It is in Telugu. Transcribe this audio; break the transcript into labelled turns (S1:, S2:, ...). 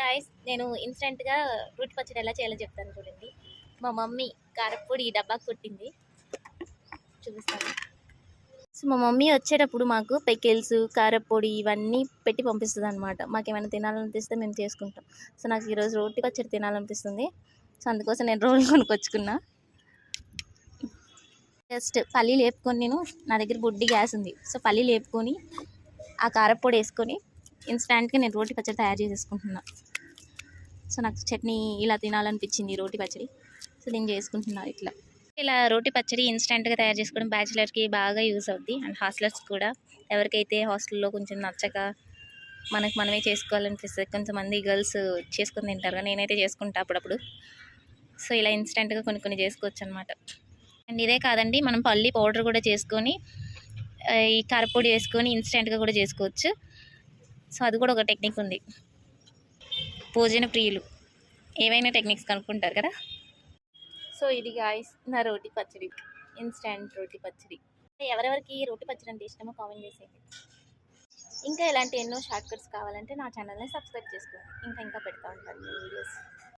S1: గాయస్ నేను ఇన్స్టెంట్గా రూట్ పచ్చడి ఎలా చేయాలో చెప్తాను చూడండి. మా మమ్మీ కారపొడి ఈ డబ్బాకు కొట్టింది. చూపిస్తాను. సో మా మమ్మీ వచ్చేటప్పుడు మాకు పెకిల్స్ కారపొడి ఇవన్నీ పెట్టి పంపిస్తుంది అనమాట మాకు ఏమైనా తినాలనిపిస్తే మేము చేసుకుంటాం. సో నాకు ఈరోజు రోటి పచ్చడి తినాలనిపిస్తుంది. సో అందుకోసం నేను రోల్ కొనుక్కొచ్చుకున్నా. జస్ట్ పల్లీలు వేపుకొని నేను నా దగ్గర బుడ్డి గ్యాస్ ఉంది. సో పల్లీలు వేపుకొని ఆ కారప్పొడి వేసుకొని ఇన్స్టాంట్గా నేను రోటి పచ్చడి తయారు చేసేసుకుంటున్నా. సో నాకు చట్నీ ఇలా తినాలనిపించింది రోటి పచ్చడి. సో నేను చేసుకుంటున్నాను ఇట్లా. ఇలా రోటి పచ్చడి ఇన్స్టెంట్గా తయారు చేసుకోవడం బ్యాచిలర్కి బాగా యూస్ అవుద్ది. అండ్ హాస్టలర్స్ కూడా. ఎవరికైతే హాస్టల్లో కొంచెం నచ్చక మనకు మనమే చేసుకోవాలనిపిస్తుంది. కొంతమంది గర్ల్స్ చేసుకుని తింటారు కానీ నేనైతే చేసుకుంటా అప్పుడప్పుడు. సో ఇలా ఇన్స్టెంట్గా కొన్ని కొన్ని చేసుకోవచ్చు అనమాట అండ్ ఇదే కాదండి మనం పల్లి పౌడర్ కూడా చేసుకొని ఈ కారపొడి వేసుకొని ఇన్స్టెంట్గా కూడా చేసుకోవచ్చు. సో అది కూడా ఒక టెక్నిక్ ఉంది. భోజన ప్రియులు. ఏవైనా టెక్నిక్స్ కనుక్కుంటారు కదా? సో ఇది గాయస్ నా రోటి పచ్చడి. ఇన్స్టెంట్ రోటి పచ్చడి. ఎవరెవరికి రోటి పచ్చడి అంటే ఇష్టమో కామెంట్ చేసేయండి. ఇంకా ఇలాంటి ఎన్నో షార్ట్ కట్స్ కావాలంటే నా ఛానల్ని సబ్స్క్రైబ్ చేసుకోండి. ఇంకా ఇంకా పెడతా ఉంటాను వీడియోస్